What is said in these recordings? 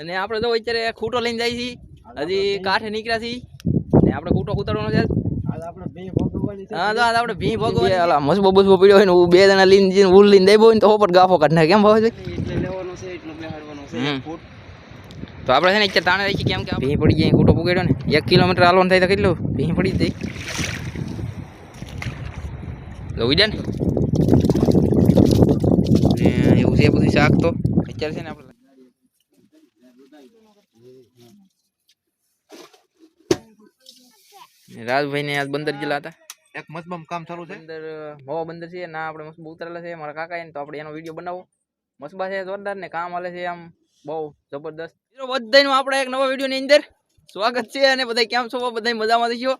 અને આપણે તો અત્યારે ખૂટો લઈને જાય છીએ. હજી કાંઠે નીકળ્યા છીએ. ને આપણે ખૂટો ઉતારવાનો છે. હાલ આપણે બે ભોગવવાની છે. હા તો આપણે ભી ભગવાન અલા મસબો બસબો પડ્યો હોય ને હું બે જણા લઈને જઈને ઉલ લઈને ને તો હોપટ ગાફો કાઢ નાખે. કેમ ભાવે એટલે લેવાનો છે એટલું બેહાડવાનો છે હમ. એક ફૂટ. તો આપણે છે ને અત્યારે તાણે રાખી કેમ કે ભી પડી જાય ખૂટો પુગેડ્યો ને. એક કિલોમીટર હાલવાનું થાય તો કેટલું? ભી પડી જાય. લઈ જાય ને. ને એવું છે બધું શાક તો? અત્યારે છે ને આપણે રાજભાઈ ને આજ બંદર જિલ્લા હતા. એક મતબમ કામ ચાલુ છે. બંદર મોવા બંદર છે ના આપણે મસ્ત ઉતરેલા છે. મારા કાકા એને તો આપણે એનો વીડિયો બનાવો. મસ્બા છે જોરદાર ને કામ હાલે છે આમ. બહુ જબરદસ્ત. બધાનું આપણે એક નવા વીડિયો ની અંદર સ્વાગત છે અને બધા કેમ છો? બધા મજામાં છો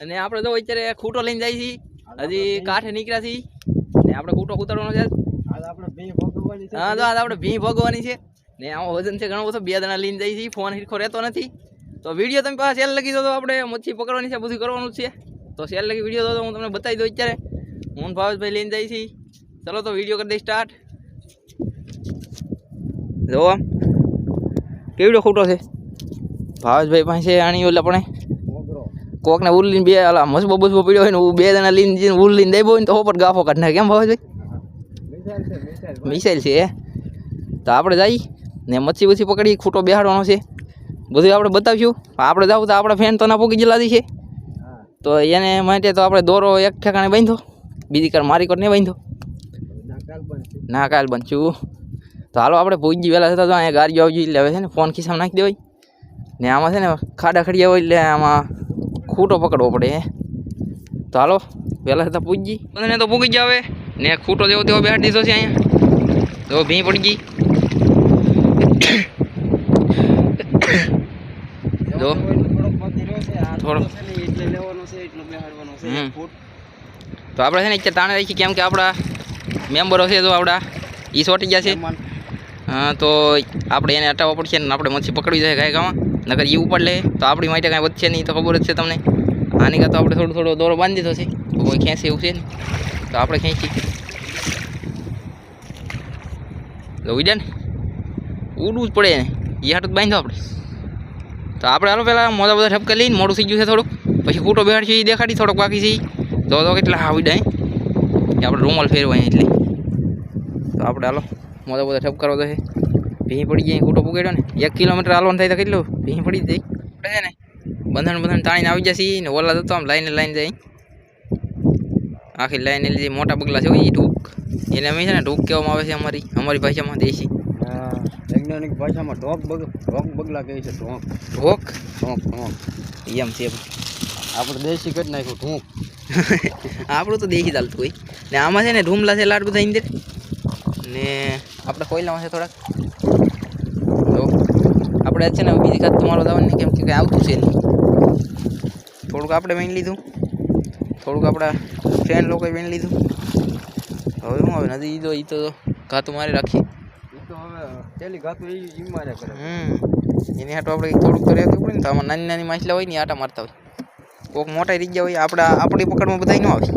અને આપણે તો અત્યારે ખૂટો લઈને જાય છીએ. હજી કાંઠે નીકળ્યા છીએ. ને આપણે ખૂટો ઉતારવાનો છે. હાલ આપણે બે ભોગવવાની છે. હા તો આજ આપણે ભી ભોગવાની છે. ને આમાં વજન છે ઘણો બધો. બે જણા લઈને જાય છીએ. ફોન હિરખો રહેતો નથી. તો વીડિયો તમે પાસે સેલ લગી દો તો આપણે મચ્છી પકડવાની છે બધું કરવાનું છે. તો સેલ લગી વીડિયો દો હું તમને બતાવી દઉં અત્યારે. હું ભાવેશભાઈ લઈને જાય છે ચલો તો વીડિયો કરી દઈ સ્ટાર્ટ જો આમ. કેવડો ખોટો છે? ભાવેશભાઈ પાસે આણી એટલે આપણે કોકને ઉલ લઈને બે અલા મસબો બસબો પડ્યો હોય ને હું બે જણા લઈને જઈને ઉલ લઈને દઈ ને તો હોપટ ગાફો કાઢ નાખે. કેમ ભાવેશભાઈ? મિસાઇલ છે તો આપણે જઈ ને મચ્છી બચ્છી પકડી ખૂટો બેહાડવાનો છે. બધું આપણે બતાવીશું. આપણે જાવ તો આપણા ફેન તો ના પોકી જલાદી છે. તો એને માટે તો આપણે દોરો એક ઠેકાણે બાંધો. બીજી કાર મારી કોટ નહીં બાંધો. ના કાલ બનશું. તો હાલો આપણે પહોંચી વહેલા થતા તો અહીંયા ગાડીઓ આવી એટલે હવે છે ને ફોન ખિસ્સામાં નાખી દેવાય. ને આમાં છે ને ખાડા ખડિયા હોય એટલે આમાં ખૂટો પકડવો પડે તો હાલો વહેલા થતા પૂજી બધાને તો પૂગી જાવે ને ખૂટો જેવો તેવો બેહાડી દીધો છે અહીંયા. તો ભી પડી ગઈ જો. થોડોક બાકી રહ્યો છે આ થોડો. તો છે ને એટલે લેવાનો છે એટલું બેહાડવાનો છે હમ. એક ફૂટ તો આપણે છે ને અત્યારે તાણે રાખી કેમ કે આપણા મેમ્બરો છે તો આપણા એ સોટી ગયા છે મહેમાન. હા તો આપણે એને હટાવવા પડશે ને આપણે મચ્છી પકડી જાય ગાય ગામાં નકર એ ઉપાડ લે તો આપણી માટે કાંઈ વધશે નહીં તો ખબર જ છે તમને આની કાં તો આપણે થોડો થોડો દોરો બાંધી દીધો છે તો કોઈ ખેંચે એવું છે ને તો આપણે ખેંચી તો ઉડ્યા ને ઉડવું જ પડે ને એ હાટું જ બાંધો આપણે તો આપણે હાલો પહેલાં મોટા બધા ઠપકા લઈને મોડું થઈ ગયું છે થોડુંક. પછી ખૂટો બેહાડ છે એ દેખાડી થોડોક બાકી છે તો તો કેટલા આવી ઉડાય કે આપણે રૂમાલ ફેરવાય એટલે. તો આપણે હાલો મોદા બધા ઠપકારો તો છે ભીં પડી જાય ખૂટો પુગાડ્યો ને. એક કિલોમીટર હાલવાનું થાય તો કેટલું? ભીં પડી જાય. આપણે છે ને. બંધન બંધન તાણીને આવી જશે ને ઓલા જતો આમ લાઈને લાઈન જાય. આખી લાઈન લીધી મોટા બગલા છે એ ટૂંક. એને અમે છે ને ટૂંક કહેવામાં આવે છે અમારી. અમારી ભાષામાં દેશી. વૈજ્ઞાનિક ભાષામાં ઢોક બગ ઢોક બગલા કહે છે ઢોક ઢોક ઢોક ઢોક એમ છે આપણે દેશી કરી નાખ્યું ઢોક આપણું તો દેશી ચાલતું હોય. ને આમાં છે ને ઢૂમલા છે લાડ બધા અંદર ને આપણે કોયલામાં છે થોડાક. તો આપણે છે ને બીજી ખાત તમારો દાવાની કેમ કે આવતું છે નહીં. થોડુંક આપણે વીણ લીધું. થોડુંક આપણા ફ્રેન્ડ લોકોએ વીણ લીધું. હવે શું હવે નથી એ તો એ તો ઘાતું મારી રાખીએ એ તો હવે પેલી ગાતું ઈ ઈ મારે કરે. હમ. એની હાટું આપણે થોડુંક તો રહેતું પડે ને તો આમાં નાની નાની માછલા હોય ને આટા મારતા હોય. કોઈક મોટા રહી ગયા હોય આપણા આપણી પકડમાં બધાય ન આવે.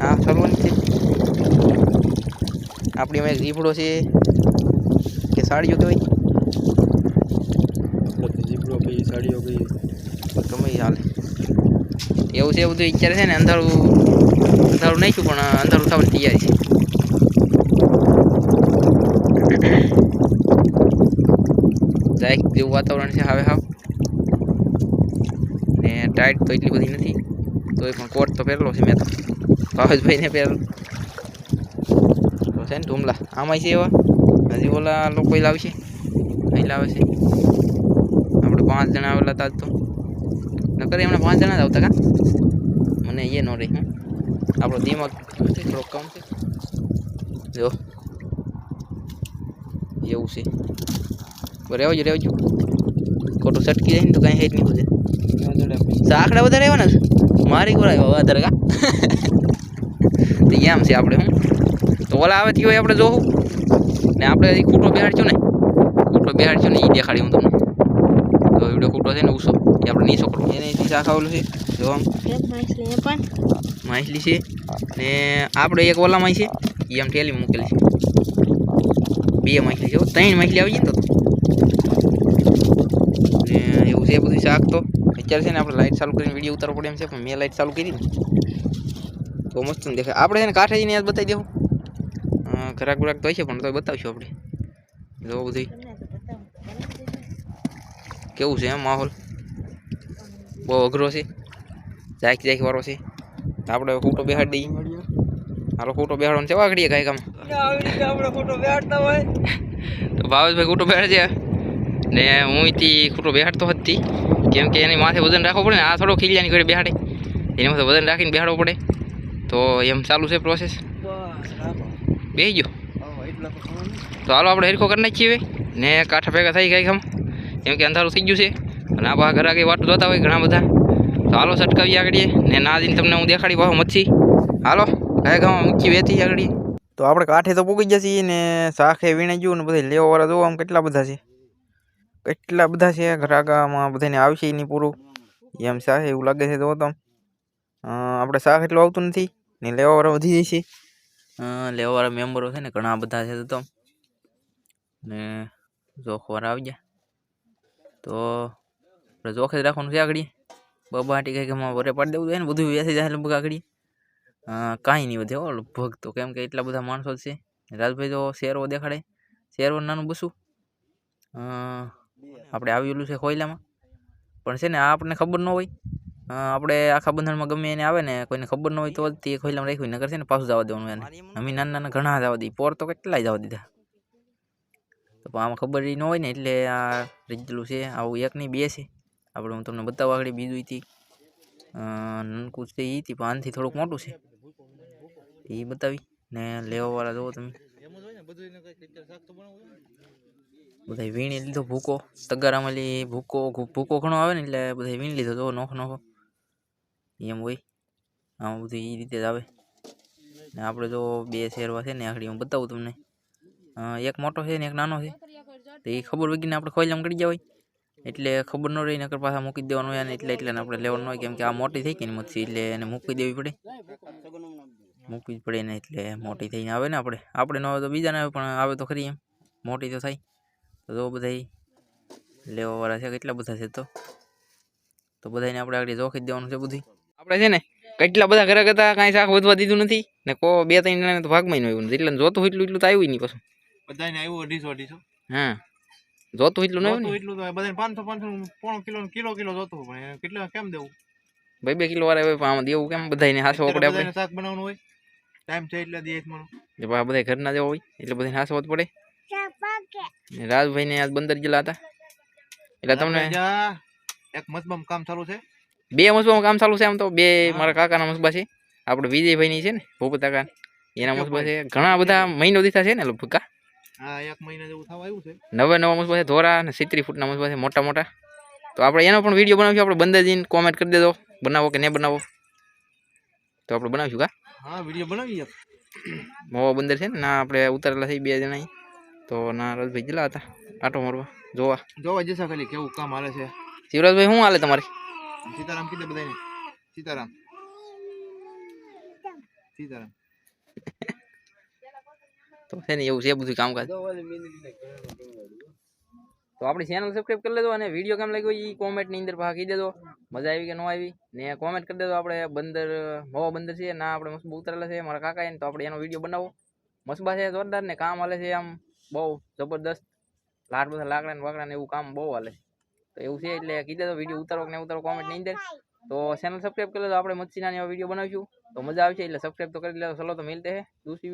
હા ચલવાની છે આપણી અમે એક છે કે સાડીઓ કહેવાય જીબડો કઈ સાડીઓ કઈ ગમે હાલે. એવું છે બધું વિચારે છે ને અંધારું અંધારું નહીં છું પણ અંધારું થવાની તૈયારી છે. જાય જેવું વાતાવરણ છે હવે હાવ. ને ટાઈટ તો એટલી બધી નથી. તોય પણ કોટ તો પહેરેલો છે મેં તો. ભાવેશભાઈને પહેરેલો. તો છે ને ઢુમલા આમાં છે એવા? હજી ઓલા લોકો લાવશે. અહીં લાવે છે આપણે પાંચ જણા આવેલા હતા તો. નકર એમણે પાંચ જણા જ આવતા કા? મને એ ન રહી, હું. આપણો દિમાગ થોડોક કમ છે. જો. એવું છે. રહેવજો રહેવજો ખોટું સટકી જાય ને તો કાંઈ હેઠ નહીં પૂછે સાંકડા વધારે આવ્યા ને મારી કોરા આવ્યા વધારે કા? તો એમ છે આપણે હું તો ઓલા આવે હોય આપણે જોવું ને આપણે ખૂટો બેહાડશું ને. ખૂટો બેહાડજો ને એ દેખાડી હું તમને. તો વીડિયો ખૂટો છે ને ઉસો. એ આપણે નહીં છોકરો એને એથી શાખા ઓલું છે. જો આમ. માછલી છે. ને આપણે એક ઓલામાં છે. એ આમ ઠેલી મૂકેલી છે. બે માછલી છે ત્રણ માછલી આવી જાય ને તો છે બધું શાક તો. અત્યારે છે ને આપણે લાઇટ ચાલુ કરીને વીડિયો ઉતારવો પડે એમ છે પણ મેં લાઇટ ચાલુ કરી ને તો મસ્ત ને દેખાય. આપણે છે ને કાંઠે જઈને યાદ બતાવી દેવું. ખરાક બરાક તો હશે પણ તો બતાવશું આપણે. જો બધું કેવું છે એમ માહોલ? બહુ અઘરો છે. જાક જાક વાળો છે. આપણે ફોટો બેહાડી દઈએ. હાલો ફોટો બેહાડવાનો છે વાગડીએ કાંઈ કામ તો ભાવેશભાઈ ફોટો બેહાડે છે ને હું થી ખોટો બેહાડતો હતી કેમ કે એની માથે વજન રાખવું પડે ને આ થોડો ખીલિયાની ઘરે બેહાડે. એની માથે વજન રાખીને બેહાડવું પડે. તો એમ ચાલુ છે પ્રોસેસ બે બેસી ગયો. તો હાલો આપણે હરખો કરી નાખીએ હવે. ને કાંઠા ભેગા થઈ ગઈ આમ કેમ કે અંધારું થઈ ગયું છે. અને આ બા ઘર આગળ વાટું જોતા હોય ઘણા બધા. તો હાલો સટકાવી આગળીએ ને ના જઈને તમને હું દેખાડી પાછો મચ્છી. હાલો ગાય ગામમાં મૂકી વેચી આગળ. તો આપણે કાંઠે તો પૂગી જશે ને શાખે વીણે ગયું ને બધા લેવાવાળા જોવા આમ કેટલા બધા છે. કેટલા બધા છે ઘરાકામાં બધાને આવશે નહીં પૂરું. એમ શાહ એવું લાગે છે તો તમ આપણે શાહ એટલું આવતું નથી ને લેવાવાળા વધી જાય છે. લેવાવાળા મેમ્બરો છે ને ઘણા બધા છે તો તમ ને જોખવાર આવી ગયા. તો આપણે જોખે રાખવાનું છે આગળ. બબાટી કંઈક એમાં વરે પાડી દેવું જોઈએ ને, બધું વ્યાસી જાય લગભગ આગળ. કાંઈ નહીં વધે લગભગ તો કેમ કે એટલા બધા માણસો છે. રાજભાઈ તો શેરો દેખાડે. શેરવો નાનું બસું. આપણે આવેલું છે કોયલામાં પણ છે ને આ આપણને ખબર ન હોય. આપણે આખા બંધણમાં ગમે એને આવે ને કોઈને ખબર ન હોય તો તે ખોઈલામાં રાખ્યું. નગર છે ને પાછું જવા દેવાનું એને. અમે નાના નાના ઘણા જવા દઈએ. પોર તો કેટલાય જવા દીધા. તો આમાં ખબર ન હોય ને એટલે આ રીતેલું છે. આવું એક નહીં બે છે. આપણે હું તમને બતાવવા આગળ બીજું હતી નનકું છે એ હતી પણ આનથી થોડુંક મોટું છે. એ બતાવી. ને લેવાવાળા જુઓ તમે. બધા વીણી લીધો ભૂકો. તગારામાં ભૂકો ભૂકો ઘણો આવે ને એટલે બધા વીણી લીધો તો નોખો નોખો. એમ હોય. આમાં બધું એ રીતે જ આવે. ને આપણે જો બે શેરવા છે ને આખડી, હું બતાવું તમને. એક મોટો છે ને એક નાનો છે. તો એ ખબર વગીને આપણે ખોઈલામાં કરી ગયા હોય એટલે ખબર ન રહી, નકર પાછા મૂકી દેવાનું હોય એટલે એટલે આપણે લેવાનું હોય, કેમ કે આ મોટી થઈ ગઈ ને મચ્છી, એટલે એને મૂકી દેવી પડે. મૂકવી જ પડે ને એટલે મોટી થઈને આવે ને આપણે આપણે ન આવે તો બીજાને આવે, પણ આવે તો ખરી એમ. મોટી તો થાય. તો જો બધા લેવાવાળા છે કેટલા બધા છે તો? તો બધાને આપણે આગળ જોખી જ દેવાનું છે બધું આપણે છે ને કેટલા બધા ઘરે હતા કાંઈ શાક વધવા દીધું નથી ને કો બે ત્રણ જણાને તો ભાગમાં આવ્યું એટલે જોતું હોય એટલું એટલું તો આવ્યું નહીં પાછું. બધાને આવ્યું અઢીસો અઢીસો. હા. જોતું એટલું ન આવ્યું જોતું ને એટલું તો બધાને પાંચસો પાંચસો પોણો કિલો કિલો કિલો જોતું પણ કેટલા કેમ દેવું? ભાઈ બે કિલો વાળા હોય પણ આમાં દેવું કેમ? બધાને હાસવા પડે આપણે. શાક બનાવવાનું હોય. ટાઈમ છે એટલે દે મને એટલે બધા ઘરના જેવા હોય એટલે બધાને હાસવો જ પડે. ને આજ બંદર ગયેલા હતા. એટલે તમને એક મતબમ કામ ચાલુ છે? બે મસબામાં કામ ચાલુ છે આમ તો. બે મારા કાકાના મસબા છે. આપણે વિજયભાઈની છે ને ભૂપત કાકા. એના મસબા છે. ઘણા બધા મહિનો દીધા છે ને ભૂકા. છે. નવા નવા મસબા છે ધોરા અને સિત્રી ફૂટના મસબા છે મોટા મોટા. તો આપણે એનો પણ વીડિયો બનાવીશું. આપણે બંદર જઈને કોમેન્ટ કરી દેજો. બનાવો કે નહીં બનાવો. તો આપણે બનાવીશું કા? હા વીડિયો બનાવીએ. મોવા બંદર છે ને ના આપણે ઉતારેલા થઈ બે જણા. તો ના રજભાઈ ગયેલા હતા? આટો મારવા. જોવા. જોવા જશે ખાલી કેવું કામ હાલે છે. શિવરાજભાઈ શું હાલે તમારે? સીતારામ કીધે બધાને સીતારામ. સીતારામ. તો છે ને એવું છે બધું કામકાજ. તો આપણી ચેનલ સબસ્ક્રાઈબ કરી લેજો અને વીડિયો કેમ લાગ્યો એ કોમેન્ટની અંદર ભાગ કહી દેજો. મજા આવી કે ન આવી? ને કોમેન્ટ કરી દેજો આપણે બંદર મવા બંદર છે ના આપણે મસ્ત ઉતરેલા છે. મારા કાકા એને તો આપણે એનો વીડિયો બનાવો. મસ્બા છે જોરદાર ને કામ હાલે છે આમ. બહુ જબરદસ્ત લાડ બધા લાકડા ને વાકડા ને એવું કામ બહુ હાલે તો એવું છે એટલે કહી તો વીડિયો ઉતારો ને ઉતારો કોમેન્ટ નહીં અંદર. તો ચેનલ સબસ્ક્રાઈબ કરી લેજો, આપણે મચ્છીના એવા વીડિયો બનાવીશું. તો મજા આવશે એટલે સબસ્ક્રાઈબ તો કરી લેજો, ચલો તો મિલતે હે દૂસરી